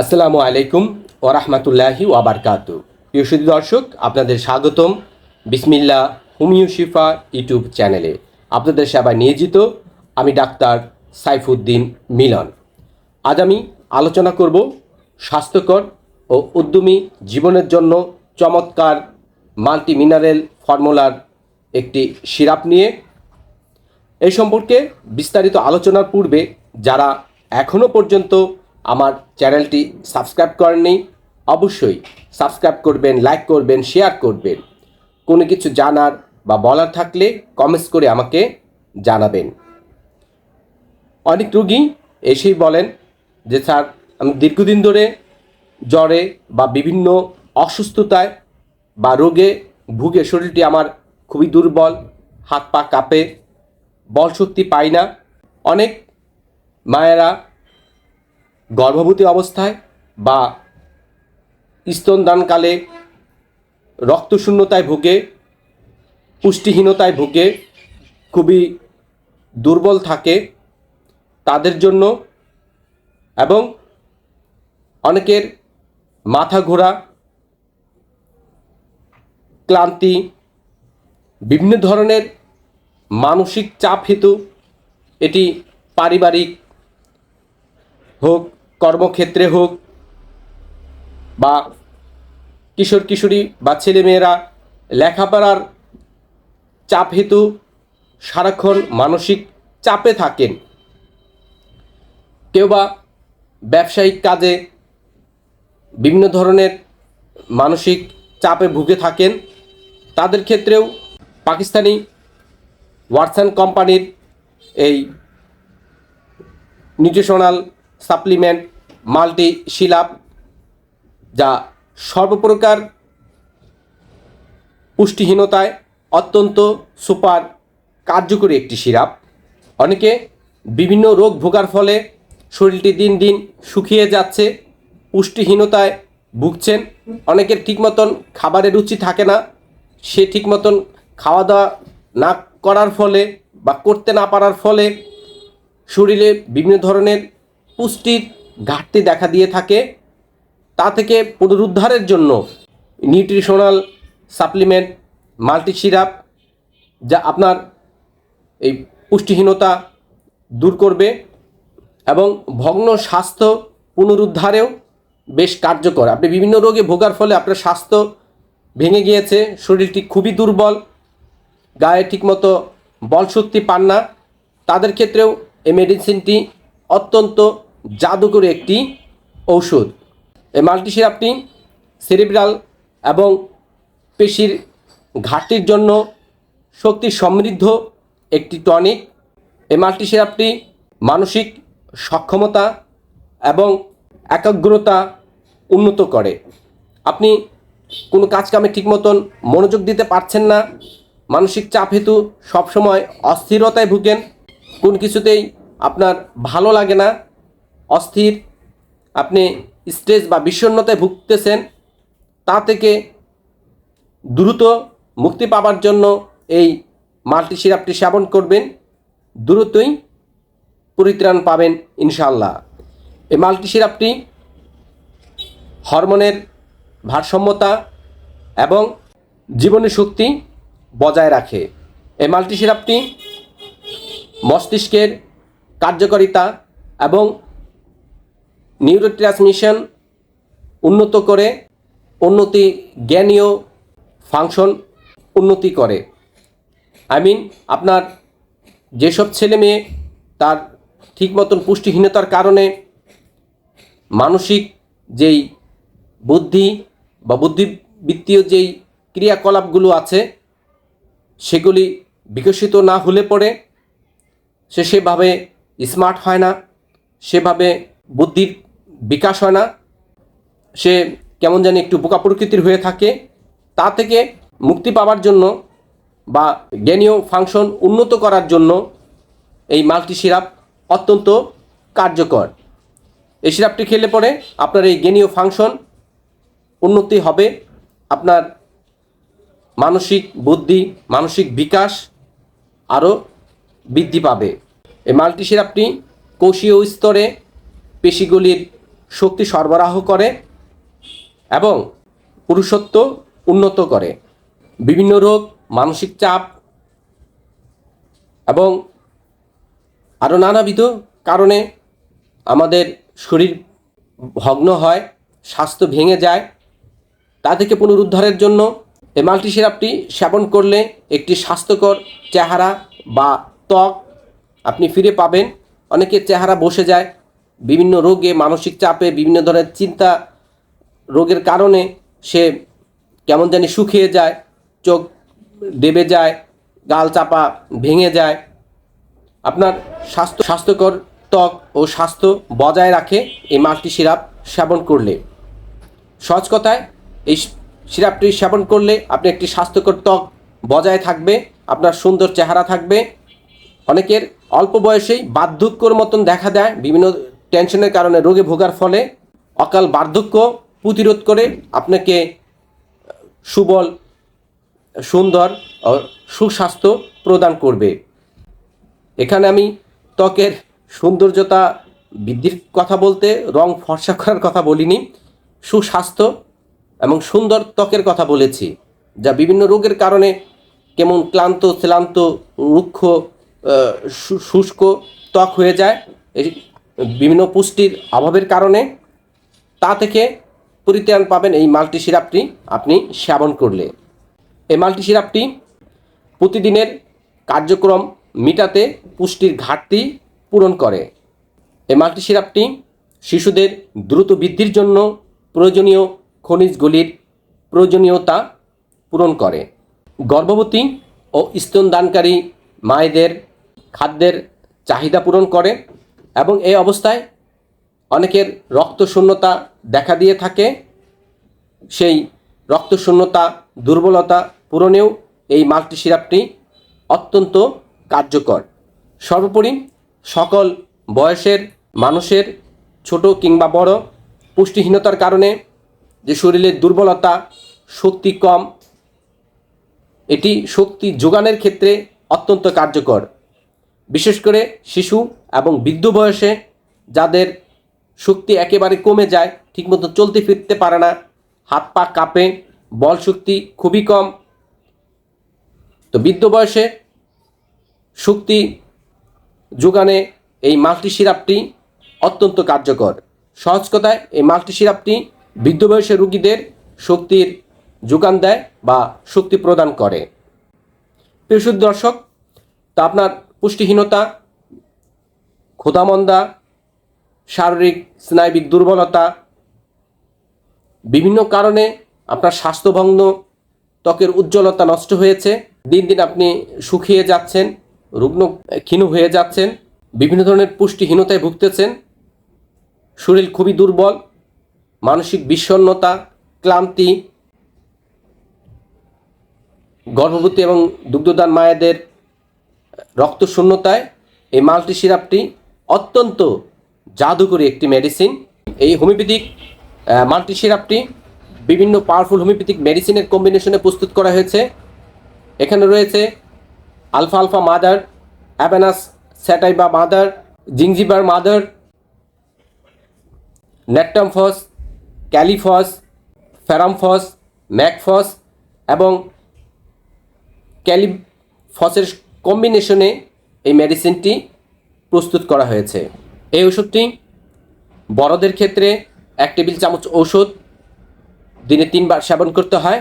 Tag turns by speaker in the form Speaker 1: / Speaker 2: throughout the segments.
Speaker 1: আসসালামু আলাইকুম ওরহমতুল্লাহি ওয়াবারকাত প্রিয় সুধী দর্শক, আপনাদের স্বাগতম বিসমিল্লা হুমিউ শিফা ইউটিউব চ্যানেলে। আপনাদের সেবায় নিয়োজিত আমি ডাক্তার সাইফুদ্দিন মিলন। আজ আমি আলোচনা করব স্বাস্থ্যকর ও উদ্যমী জীবনের জন্য চমৎকার মাল্টি মিনারেল ফর্মুলার একটি সিরাপ নিয়ে। এই সম্পর্কে বিস্তারিত আলোচনার পূর্বে যারা এখনও পর্যন্ত আমার চ্যানেলটি সাবস্ক্রাইব করেননি, অবশ্যই সাবস্ক্রাইব করবেন, লাইক করবেন, শেয়ার করবেন। কোনো কিছু জানার বা বলার থাকলে কমেন্টস করে আমাকে জানাবেন। অনেক রুগী এসেই বলেন যে, স্যার, আমি দীর্ঘদিন ধরে জ্বরে বা বিভিন্ন অসুস্থতায় বা রোগে ভুগে শরীরটি আমার খুবই দুর্বল, হাত পা কাঁপে, বল শক্তি পাই না। অনেক মায়েরা গর্ভবতী অবস্থায় বা স্তনদানকালে রক্তশূন্যতায় ভুগে, পুষ্টিহীনতায় ভুগে, খুবই দুর্বল থাকে তাদের জন্য এবং অনেকের মাথা ঘোরা, ক্লান্তি, বিভিন্ন ধরনের মানসিক চাপ হেতু এটি পারিবারিক হোক কর্মক্ষেত্রে হোক বা কিশোর কিশোরী বা ছেলেমেয়েরা লেখাপড়ার চাপ হেতু সারাক্ষণ মানসিক চাপে থাকেন। কেউ বা ব্যবসায়িক কাজে বিভিন্ন ধরনের মানসিক চাপে ভুগে থাকেন। তাদের ক্ষেত্রেও পাকিস্তানি ওয়াটসন কোম্পানির এই নিউট্রিশনাল সাপ্লিমেন্ট মাল্টি শিলাপ যা সর্বপ্রকার পুষ্টিহীনতায় অত্যন্ত সুপার কার্যকরী একটি সিরাপ। অনেকে বিভিন্ন রোগ ভোগার ফলে শরীরটি দিন দিন শুকিয়ে যাচ্ছে, পুষ্টিহীনতায় ভুগছেন। অনেকের ঠিক মতন খাবারের রুচি থাকে না, সে ঠিক মতন খাওয়া দাওয়া না করার ফলে বা করতে না পারার ফলে শরীরে বিভিন্ন ধরনের পুষ্টির ঘাটতি দেখা দিয়ে থাকে, তা থেকে পুনরুদ্ধারের জন্য নিউট্রিশনাল সাপ্লিমেন্ট মাল্টি সিরাপ যা আপনার এই পুষ্টিহীনতা দূর করবে এবং ভগ্ন স্বাস্থ্য পুনরুদ্ধারেও বেশ কার্যকর। আপনি বিভিন্ন রোগে ভোগার ফলে আপনার স্বাস্থ্য ভেঙে গিয়েছে, শরীরটি খুবই দুর্বল, গায়ে ঠিকমতো বল শক্তি পান না। তাদের ক্ষেত্রেও এই মেডিসিনটি অত্যন্ত জাদুকরী একটি ঔষধ। এই মাল্টি সিরাপটি সেরিব্রাল এবং পেশির ঘাটতির জন্য শক্তি সমৃদ্ধ একটি টনিক। এই মাল্টি সিরাপটি মানসিক সক্ষমতা এবং একাগ্রতা উন্নত করে। আপনি কোনো কাজ কামে ঠিক মতন মনোযোগ দিতে পারছেন না, মানসিক চাপ হেতু সবসময় অস্থিরতায় ভুগেন, কোন কিছুতেই আপনার ভালো লাগে না অস্থির, আপনি স্ট্রেস বা বিষণ্ণতায় ভুগতেছেন, তা থেকে দ্রুত মুক্তি পাবার জন্য এই মাল্টি সিরাপটি সেবন করবেন। দ্রুতই পরিত্রাণ পাবেন ইনশাল্লাহ এই মাল্টি সিরাপটি হরমোনের ভারসাম্যতা এবং জীবনী শক্তি বজায় রাখে। এই মাল্টি সিরাপটি মস্তিষ্কের কার্যকারিতা এবং নিউরোট্রান্সমিশন উন্নত করে, উন্নতি জ্ঞানীয় ফাংশন উন্নতি করে। আই মিন, আপনার যেসব ছেলে মেয়ে, তার ঠিক মতন পুষ্টিহীনতার কারণে মানসিক যেই বুদ্ধি বা বুদ্ধিবৃত্তীয় যেই ক্রিয়াকলাপগুলো আছে, সেগুলি বিকশিত না হলে পরে সে সেভাবে স্মার্ট হয় না, সেভাবে বুদ্ধির বিকাশ হয় না। সে কেমন জানি একটু বোকা প্রকৃতির হয়ে থাকে। তা থেকে মুক্তি পাওয়ার জন্য বা জ্ঞানীয় ফাংশন উন্নত করার জন্য এই মাল্টি সিরাপ অত্যন্ত কার্যকর। এই সিরাপটি খেলে পরে আপনার এই জ্ঞানীয় ফাংশন উন্নতি হবে। আপনার মানসিক বুদ্ধি, মানসিক বিকাশ আরও বৃদ্ধি পাবে। এই মাল্টি সিরাপটি কোষীয় স্তরে পেশিগুলির শক্তি সরবরাহ করে এবং পুরুষত্ব উন্নত করে। বিভিন্ন রোগ, মানসিক চাপ এবং আরও নানাবিধ কারণে আমাদের শরীর ভগ্ন হয়, স্বাস্থ্য ভেঙে যায়। তা থেকে পুনরুদ্ধারের জন্য এই মাল্টি সিরাপটি সেবন করলে একটি স্বাস্থ্যকর চেহারা বা ত্বক আপনি ফিরে পাবেন। অনেকের চেহারা বসে যায় বিভিন্ন রোগে, মানসিক চাপে, বিভিন্ন ধরনের চিন্তা রোগের কারণে সে কেমন জানি শুকিয়ে যায়, চোখ দেবে যায়, গাল চাপা ভেঙে যায়। আপনার স্বাস্থ্য, স্বাস্থ্যকর ত্বক ও স্বাস্থ্য বজায় রাখে এই মাল্টি সিরাপ সেবন করলে। সহজ কথায়, এই সিরাপটি সেবন করলে আপনি একটি স্বাস্থ্যকর ত্বক বজায় থাকবে, আপনার সুন্দর চেহারা থাকবে। অনেকের অল্প বয়সেই বার্ধক্যর মতন দেখা দেয়, বিভিন্ন টেনশনের কারণে রোগে ভোগার ফলে অকাল বার্ধক্য প্রতিরোধ করে আপনাকে সুবল, সুন্দর ও সুস্বাস্থ্য প্রদান করবে। এখানে আমি ত্বকের সৌন্দর্যতা বৃদ্ধির কথা বলতে, রং ফর্সা করার কথা বলিনি, সুস্বাস্থ্য এবং সুন্দর ত্বকের কথা বলেছি, যা বিভিন্ন রোগের কারণে কেমন ক্লান্ত, শ্লান্ত, রুক্ষ শুষ্ক ত্বক হয়ে যায়। বিভিন্ন পুষ্টির অভাবের কারণে তা থেকে পরিত্রাণ পাবেন এই মাল্টি সিরাপটি আপনি সেবন করলে। এই মাল্টি সিরাপটি প্রতিদিনের কার্যক্রম মিটাতে পুষ্টির ঘাটতি পূরণ করে। এই মাল্টি সিরাপটি শিশুদের দ্রুত বৃদ্ধির জন্য প্রয়োজনীয় খনিজগুলির প্রয়োজনীয়তা পূরণ করে। গর্ভবতী ও স্তনদানকারী মায়েদের খাদ্যের চাহিদা পূরণ করে। এবং এই অবস্থায় অনেকের রক্তশূন্যতা দেখা দিয়ে থাকে। সেই রক্তশূন্যতা, দুর্বলতা পূরণেও এই মাল্টি সিরাপটি অত্যন্ত কার্যকর। সর্বোপরি সকল বয়সের মানুষের, ছোট কিংবা বড়, পুষ্টিহীনতার কারণে যে শরীরের দুর্বলতা, শক্তি কম, এটি শক্তি যোগানের ক্ষেত্রে অত্যন্ত কার্যকর। বিশেষ করে শিশু এবং বৃদ্ধ বয়সে যাদের শক্তি একেবারে কমে যায়, ঠিকমতো চলতে ফিরতে পারে না, হাত পা কাঁপে, বল শক্তি খুবই কম। তো বৃদ্ধ বয়সে শক্তি যোগানে এই মাল্টি সিরাপটি অত্যন্ত কার্যকর। সহজ কথায়, এই মাল্টি সিরাপটি বৃদ্ধ বয়সের রুগীদের শক্তির যোগান দেয় বা শক্তি প্রদান করে। প্রিয় দর্শক তা আপনার পুষ্টিহীনতা ক্ষুধামন্দা, শারীরিক, স্নায়বিক দুর্বলতা, বিভিন্ন কারণে আপনার স্বাস্থ্যভঙ্গ, ত্বকের উজ্জ্বলতা নষ্ট হয়েছে। দিন দিন আপনি শুকিয়ে যাচ্ছেন, রুগ্ন ক্ষীণ হয়ে যাচ্ছেন, বিভিন্ন ধরনের পুষ্টিহীনতায় ভুগতেছেন। শরীর খুবই দুর্বল, মানসিক বিষণ্ণতা, ক্লান্তি, গর্ভবতী এবং দুগ্ধদান মায়েদের রক্তশূন্যতায় এই মাল্টি সিরাপটি অত্যন্ত জাদুকরী একটি মেডিসিন এই হোমিওপ্যাথিক মাল্টি সিরাপটি বিভিন্ন পাওয়ারফুল হোমিওপ্যাথিক মেডিসিনের কম্বিনেশনে প্রস্তুত করা হয়েছে। এখানে রয়েছে alpha alpha mother অ্যাবেনাস স্যাটাইবা mother জিংজিবার mother নেকটামফস ক্যালিফস ferrum phos ম্যাকফস এবং ক্যালিফসের কম্বিনেশনে এই মেডিসিনটি প্রস্তুত করা হয়েছে। এই ওষুধটি বড়দের ক্ষেত্রে এক টেবিল চামচ ঔষধ দিনে তিনবার সেবন করতে হয়।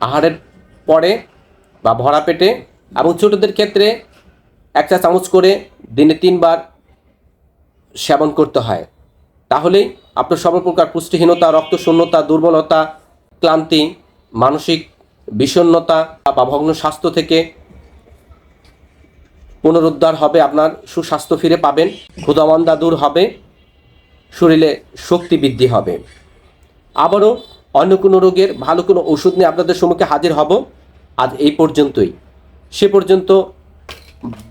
Speaker 1: আহারের পরে বা ভরা পেটে এবং ছোটদের ক্ষেত্রে এক চা চামচ করে দিনে তিনবার সেবন করতে হয়। তাহলেই আপনার সর্বপ্রকার পুষ্টিহীনতা, রক্তশূন্যতা, দুর্বলতা, ক্লান্তি, মানসিক বিষণ্ণতা বা ভগ্ন স্বাস্থ্য থেকে পুনরুদ্ধার হবে, আপনার সুস্বাস্থ্য ফিরে পাবেন, ক্ষুধামন্দা দূর হবে, শরীরে শক্তি বৃদ্ধি হবে। আবারও অন্য কোনো রোগের ভালো কোনো ওষুধ নিয়ে আপনাদের সম্মুখে হাজির হব। আজ এই পর্যন্তই। সে পর্যন্ত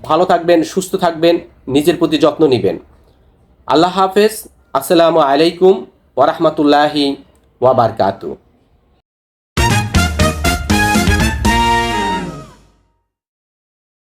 Speaker 1: ভালো থাকবেন, সুস্থ থাকবেন, নিজের প্রতি যত্ন নেবেন। আল্লাহ হাফেজ। আসসালামু আলাইকুম ওরহমতুল্লাহি ওয়াবারকাতু